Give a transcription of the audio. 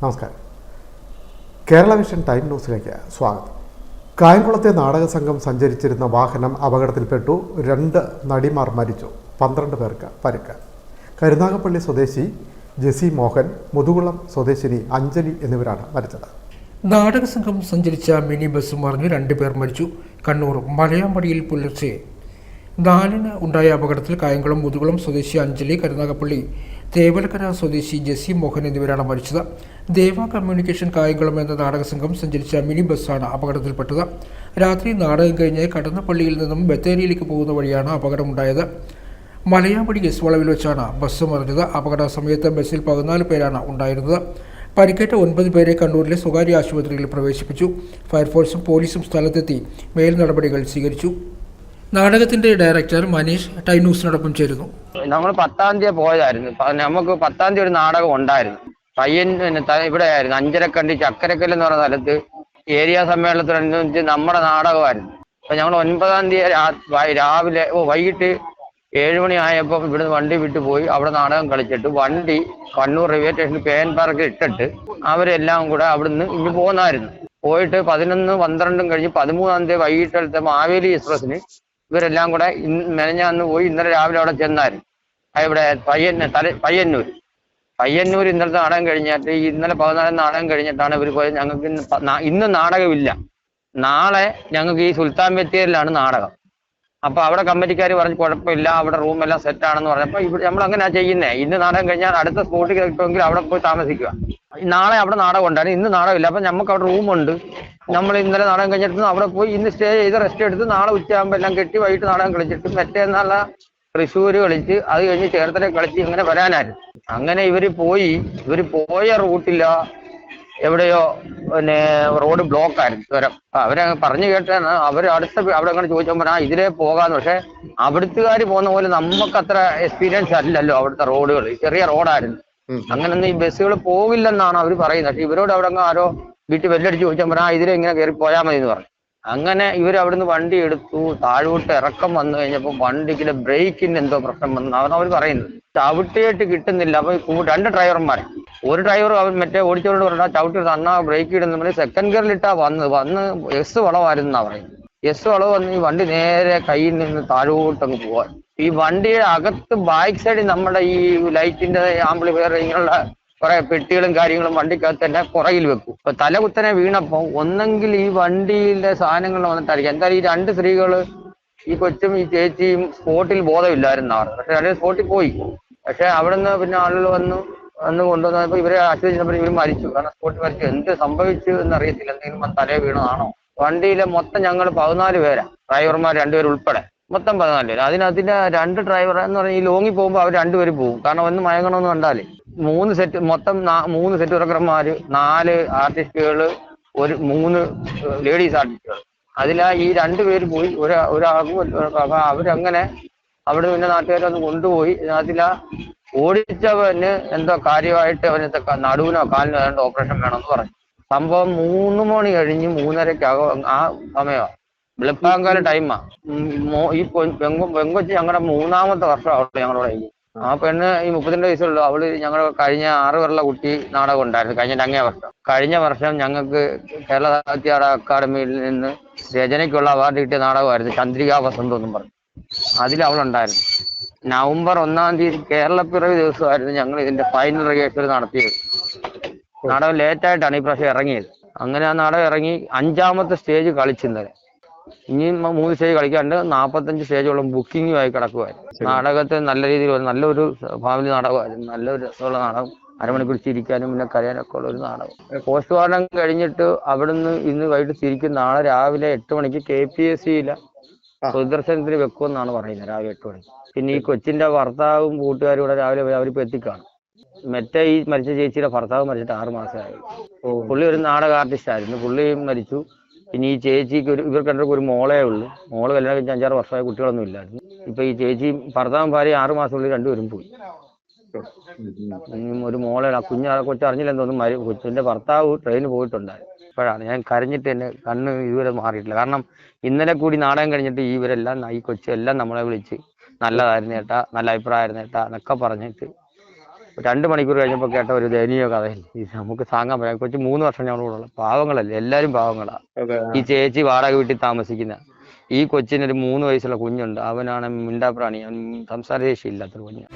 നമസ്കാരം. Kerala vision time ന്യൂസിലേക്ക് സ്വാഗതം. കായംകുളത്തെ നാടക സംഘം സഞ്ചരിച്ചിരുന്ന വാഹനം അപകടത്തിൽപ്പെട്ടു. രണ്ട് നടിമാർ മരിച്ചു. പന്ത്രണ്ട് പേർക്ക് പരുക്ക്. കരുനാഗപ്പള്ളി സ്വദേശി ജെസി മോഹൻ മുതുകുളം സ്വദേശിനി അഞ്ജലി എന്നിവരാണ് മരിച്ചത്. നാടക സംഘം സഞ്ചരിച്ച മിനി ബസ് മറിഞ്ഞ് രണ്ടുപേർ മരിച്ചു. കണ്ണൂർ മലയാമ്പടിയിൽ പുലർച്ചെ നാലിന് ഉണ്ടായ അപകടത്തിൽ കായംകുളം മുതുകുളം സ്വദേശി അഞ്ജലി കരുനാഗപ്പള്ളി തേവലക്കര സ്വദേശി ജെസ്സി മോഹൻ എന്നിവരാണ് മരിച്ചത്. ദേവ കമ്മ്യൂണിക്കേഷൻ കായംകുളം എന്ന നാടക സംഘം സഞ്ചരിച്ച മിനി ബസ്സാണ് അപകടത്തിൽപ്പെട്ടത്. രാത്രി നാടകം കഴിഞ്ഞ് കടന്നപ്പള്ളിയിൽ നിന്നും ബത്തേരിയിലേക്ക് പോകുന്ന വഴിയാണ് അപകടമുണ്ടായത്. മലയാമ്പടി എസ് വളവിൽ വെച്ചാണ് ബസ് മറിഞ്ഞത്. അപകട സമയത്ത് ബസ്സിൽ പതിനാല് പേരാണ് ഉണ്ടായിരുന്നത്. പരിക്കേറ്റ ഒൻപത് പേരെ കണ്ണൂരിലെ സ്വകാര്യ ആശുപത്രിയിൽ പ്രവേശിപ്പിച്ചു. ഫയർഫോഴ്സും പോലീസും സ്ഥലത്തെത്തി മേൽ നടപടികൾ സ്വീകരിച്ചു. നാടകത്തിന്റെ ഡയറക്ടർ മനീഷ് ടൈം ന്യൂസിനോടൊപ്പം ചേരുന്നു. നമ്മൾ പത്താം തീയതി പോയതായിരുന്നു. നമുക്ക് പത്താം തീയതി ഒരു നാടകം ഉണ്ടായിരുന്നു. പയ്യൻ ഇവിടെ ആയിരുന്നു അഞ്ചരക്കണ്ടി ചക്കരക്കല്ല് എന്ന് പറയുന്ന സ്ഥലത്ത് ഏരിയ സമ്മേളനത്തിനനുസരിച്ച് നമ്മുടെ നാടകമായിരുന്നു. അപ്പൊ ഞങ്ങൾ ഒൻപതാം തീയതി രാവിലെ വൈകിട്ട് ഏഴുമണി ആയപ്പോൾ ഇവിടുന്ന് വണ്ടി വിട്ടു പോയി അവിടെ നാടകം കളിച്ചിട്ട് വണ്ടി കണ്ണൂർ റെയിൽവേ സ്റ്റേഷനിൽ പേൻ പാർക്ക് ഇട്ടിട്ട് അവരെല്ലാം കൂടെ അവിടുന്ന് ഇനി പോകുന്നായിരുന്നു പോയിട്ട് പതിനൊന്ന് പന്ത്രണ്ടും കഴിഞ്ഞ് പതിമൂന്നാം തീയതി വൈകിട്ടത്തെ മാവേലി എക്സ്പ്രസിന് ഇവരെല്ലാം കൂടെ മെനഞ്ഞ മെനഞ്ഞാന്ന് പോയി ഇന്നലെ രാവിലെ അവിടെ ചെന്നായിരുന്നു. ഇവിടെ പയ്യന്ന തല പയ്യന്നൂർ പയ്യന്നൂർ ഇന്നലത്തെ നാടകം കഴിഞ്ഞിട്ട് ഇന്നലെ പതിനാല് നാടകം കഴിഞ്ഞിട്ടാണ് ഇവർ പോയത്. ഞങ്ങൾക്ക് ഇന്ന് നാടകമില്ല. നാളെ ഞങ്ങൾക്ക് ഈ സുൽത്താൻ ബത്തേരിലാണ് നാടകം. അപ്പൊ അവിടെ കമ്മിറ്റിക്കാർ പറഞ്ഞു കുഴപ്പമില്ല അവിടെ റൂം എല്ലാം സെറ്റ് ആണെന്ന് ഇവിടെ നമ്മൾ അങ്ങനെയാ ചെയ്യുന്നേ. ഇന്ന് നാടകം കഴിഞ്ഞാൽ അടുത്ത സ്പോട്ടിൽ കിട്ടുമെങ്കിൽ അവിടെ പോയി താമസിക്കുക. നാളെ അവിടെ നാടകം ഉണ്ടായിരുന്നു ഇന്ന് നാടകമില്ല. അപ്പൊ നമുക്ക് അവിടെ റൂമുണ്ട് നമ്മൾ ഇന്നലെ നാടകം കഴിഞ്ഞിട്ട് അവിടെ പോയി ഇന്ന് സ്റ്റേ ചെയ്ത് റെസ്റ്റ് എടുത്ത് നാളെ ഉച്ചയാകുമ്പോൾ എല്ലാം കെട്ടി വൈകിട്ട് നാടകം കളിച്ചിട്ട് മറ്റേന്നാള തൃശ്ശൂർ കളിച്ച് അത് കഴിഞ്ഞ് ചേർത്തല കളിച്ച് ഇങ്ങനെ വരാനായിരുന്നു. അങ്ങനെ ഇവർ പോയി. ഇവർ പോയ റൂട്ടില്ല എവിടെയോ പിന്നെ റോഡ് ബ്ലോക്ക് ആയിരുന്നു ചുരം അവരെ പറഞ്ഞു കേട്ടാണ് അവർ അടുത്ത അവിടെ അങ്ങനെ ചോദിച്ചപ്പോൾ ആ ഇതിലേ പോകാന്ന്. പക്ഷെ അവിടുത്തുകാർ പോകുന്ന പോലെ നമുക്ക് അത്ര എക്സ്പീരിയൻസ് അല്ലല്ലോ അവിടുത്തെ റോഡുകൾ ചെറിയ റോഡായിരുന്നു അങ്ങനൊന്നും ഈ ബസ്സുകൾ പോകില്ലെന്നാണ് അവർ പറയുന്നത്. പക്ഷെ ഇവരോട് അവിടെ അങ്ങ് ആരോ വീട്ടിൽ വെല്ലടിച്ച് ചോദിച്ചാൽ പറഞ്ഞാൽ ആ ഇതിലെ ഇങ്ങനെ കയറി പോയാൽ മതി എന്ന് പറഞ്ഞു. അങ്ങനെ ഇവർ അവിടുന്ന് വണ്ടി എടുത്തു താഴോട്ട് ഇറക്കം വന്നു കഴിഞ്ഞപ്പോൾ വണ്ടിക്കിലെ ബ്രേക്കിന് എന്തോ പ്രശ്നം വന്നു അവൻ അവർ പറയുന്നത്. ചവിട്ടിയിട്ട് കിട്ടുന്നില്ല. അപ്പൊ രണ്ട് ഡ്രൈവർമാരെ. ഒരു ഡ്രൈവർ അവൻ മറ്റേ ഓടിച്ചവരോട് പറഞ്ഞാൽ ചവിട്ടി തന്നാ ബ്രേക്ക് ഇടുന്ന സെക്കൻഡ് ഗിയറിലിട്ടാ വന്ന് വന്ന് എസ് വളവായിരുന്നാ പറയുന്നത്. എസ് വളവ് വന്ന് ഈ വണ്ടി നേരെ കയ്യിൽ നിന്ന് താഴോട്ടങ്ങ് പോവാൻ ഈ വണ്ടിയുടെ അകത്ത് ബാക്ക് സൈഡിൽ നമ്മുടെ ഈ ലൈറ്റിന്റെ ആംപ്ലിഫയർ ഇങ്ങനെയുള്ള കുറെ പെട്ടികളും കാര്യങ്ങളും വണ്ടിക്കകത്ത് തന്നെ പുറകിൽ വെക്കും. അപ്പൊ തലകുത്തനെ വീണപ്പോ ഒന്നെങ്കിൽ ഈ വണ്ടിയിലെ സാധനങ്ങൾ വന്നിട്ടായിരിക്കും. എന്തായാലും ഈ രണ്ട് സ്ത്രീകൾ ഈ കൊച്ചും ഈ ചേച്ചിയും സ്പോട്ടിൽ ബോധമില്ലായിരുന്നവർ പക്ഷെ അവർ സ്പോട്ടിൽ പോയി. പക്ഷെ അവിടുന്ന് പിന്നെ ആളുകൾ വന്നു വന്ന് കൊണ്ടുവന്നപ്പോ ഇവരെ ആശ്വസിച്ചപ്പോൾ ഇവർ മരിച്ചു. കാരണം സ്പോട്ടിൽ മരിച്ചു. എന്ത് സംഭവിച്ചു എന്നറിയത്തില്ല. എന്തെങ്കിലും തലേ വീണതാണോ? വണ്ടിയിലെ മൊത്തം ഞങ്ങൾ പതിനാല് പേരാ. ഡ്രൈവർമാർ രണ്ടുപേരും ഉൾപ്പെടെ. മൊത്തം പതിനാല് പേര്. അതിനകത്തിന്റെ രണ്ട് ഡ്രൈവർ എന്ന് പറഞ്ഞാൽ ഈ ലോങ്ങിൽ പോകുമ്പോൾ അവർ രണ്ടുപേരും പോകും. കാരണം ഒന്ന് മയങ്ങണമെന്ന് കണ്ടാലേ. മൂന്ന് സെറ്റ് മൊത്തം മൂന്ന് സെറ്റ് വർക്കർമാര് നാല് ആർട്ടിസ്റ്റുകൾ ഒരു മൂന്ന് ലേഡീസ് ആർട്ടിസ്റ്റുകൾ അതിലാ ഈ രണ്ടുപേര് പോയി ഒരാ ഒരാൾക്കും അപ്പൊ അവരങ്ങനെ അവിടെ പിന്നെ നാട്ടുകാരൊന്ന് കൊണ്ടുപോയി. അതിലാ ഓടിച്ചവന് എന്തോ കാര്യമായിട്ട് അവന് നടുവിനോ കാലിനോ ഏതാണ്ട് ഓപ്പറേഷൻ വേണമെന്ന് പറഞ്ഞു. സംഭവം മൂന്ന് മണി കഴിഞ്ഞ് മൂന്നരക്കകം ആ സമയമാ വെളുപ്പാങ്കാല ടൈമാ ഈ പെങ്കൊച്ചി പെങ്കൊ പെങ്കൊച്ച് ഞങ്ങളുടെ മൂന്നാമത്തെ വർഷമാണ് ഞങ്ങളുടെ കയ്യിൽ ആ പെണ്ണ് ഈ മുപ്പത്തിരണ്ട് വയസ്സുള്ളൂ. അവൾ ഞങ്ങളുടെ കഴിഞ്ഞ ആറ് വരെയുള്ള കുട്ടി നാടകം ഉണ്ടായിരുന്നു. കഴിഞ്ഞ അങ്ങേ വർഷം. കഴിഞ്ഞ വർഷം ഞങ്ങൾക്ക് കേരള സാഹിത്യ അക്കാദമിയിൽ നിന്ന് രചനയ്ക്കുള്ള അവാർഡ് കിട്ടിയ നാടകമായിരുന്നു ചന്ദ്രികാ വസന്തം എന്നും പറഞ്ഞു. അതിൽ അവളുണ്ടായിരുന്നു നവംബർ ഒന്നാം തീയതി കേരളപ്പിറവി ദിവസമായിരുന്നു ഞങ്ങൾ ഇതിന്റെ ഫൈനൽ റിഹേഴ്സൽ നടത്തിയത്. നാടകം ലേറ്റ് ആയിട്ടാണ് ഈ പ്രാവശ്യം ഇറങ്ങിയത്. അങ്ങനെ ആ നാടകം ഇറങ്ങി അഞ്ചാമത്തെ സ്റ്റേജ് കളിച്ചിന്നലെ. ഇനി മ- മൂന്ന് സ്റ്റേജ് കളിക്കാണ്ട് നാൽപ്പത്തഞ്ച് സ്റ്റേജോളം ബുക്കിംഗുമായി കിടക്കുമായിരുന്നു നാടകത്തെ നല്ല രീതിയിൽ നല്ലൊരു ഫാമിലി നാടകമായിരുന്നു നല്ലൊരു രസമുള്ള നാടകം. അരമണിക്കൂർ ചിരിക്കാനും പിന്നെ കരയാനൊക്കെ ഉള്ള ഒരു നാടകം. പോസ്റ്റ്മോർട്ടം കഴിഞ്ഞിട്ട് അവിടുന്ന് ഇന്ന് വൈകിട്ട് തിരിക്കും നാളെ രാവിലെ എട്ട് മണിക്ക് കെ പി എസ് സിയിലെ പൊതുദർശനത്തിന് വെക്കുമെന്നാണ് പറയുന്നത് രാവിലെ എട്ട് മണിക്ക്. പിന്നെ ഈ കൊച്ചിന്റെ ഭർത്താവും കൂട്ടുകാരും കൂടെ രാവിലെ അവരിപ്പോ എത്തിക്കാണും. മറ്റേ ഈ മരിച്ച ചേച്ചിയുടെ ഭർത്താവ് മരിച്ചിട്ട് ആറ് മാസമായി. പുള്ളി ഒരു നാടക ആർട്ടിസ്റ്റ് ആയിരുന്നു. പുള്ളിയും മരിച്ചു. പിന്നെ ഈ ചേച്ചിക്ക് ഒരു ഇവർക്ക് രണ്ടുപേർക്കും ഒരു മോളേ ഉള്ളൂ. മോൾ കല്യാണം കഴിഞ്ഞ അഞ്ചാറ് വർഷമായ കുട്ടികളൊന്നും ഇല്ലായിരുന്നു. ഇപ്പൊ ഈ ചേച്ചി ഭർത്താവും ഭാര്യ ആറ് മാസമുള്ളിൽ രണ്ടുപേരും പോയി. ഒരു മോളെ ആ കുഞ്ഞ് കൊച്ചറിഞ്ഞില്ലെന്ന് തോന്നുന്നു. കൊച്ചിന്റെ ഭർത്താവ് ട്രെയിന് പോയിട്ടുണ്ടായിരുന്നു. ഇപ്പോഴാണ്. ഞാൻ കരഞ്ഞിട്ട് എന്നെ കണ്ണ് ഇതുവരെ മാറിയിട്ടില്ല. കാരണം ഇന്നലെ കൂടി നാടകം കഴിഞ്ഞിട്ട് ഇവരെല്ലാം ഈ കൊച്ചു എല്ലാം നമ്മളെ വിളിച്ച് നല്ലതായിരുന്നു ഏട്ടാ നല്ല അഭിപ്രായമായിരുന്നു ഏട്ടാ എന്നൊക്കെ പറഞ്ഞിട്ട് രണ്ട് മണിക്കൂർ കഴിഞ്ഞപ്പോൾ കേട്ട ഒരു ദയനീയ കഥയല്ലേ ഇത് നമുക്ക് താങ്ങാൻ പറയാം കൊച്ചു മൂന്ന് വർഷം ഞങ്ങളുടെ കൂടെ പാവങ്ങളല്ലേ എല്ലാവരും പാവങ്ങളാ. ഈ ചേച്ചി വാടക വീട്ടിൽ താമസിക്കുന്ന ഈ കൊച്ചിന് ഒരു മൂന്ന് വയസ്സുള്ള കുഞ്ഞുണ്ട്. അവനാണ് മിണ്ടാപ്രാണി. അവൻ സംസാരശേഷി ഇല്ലാത്തൊരു കുഞ്ഞ്.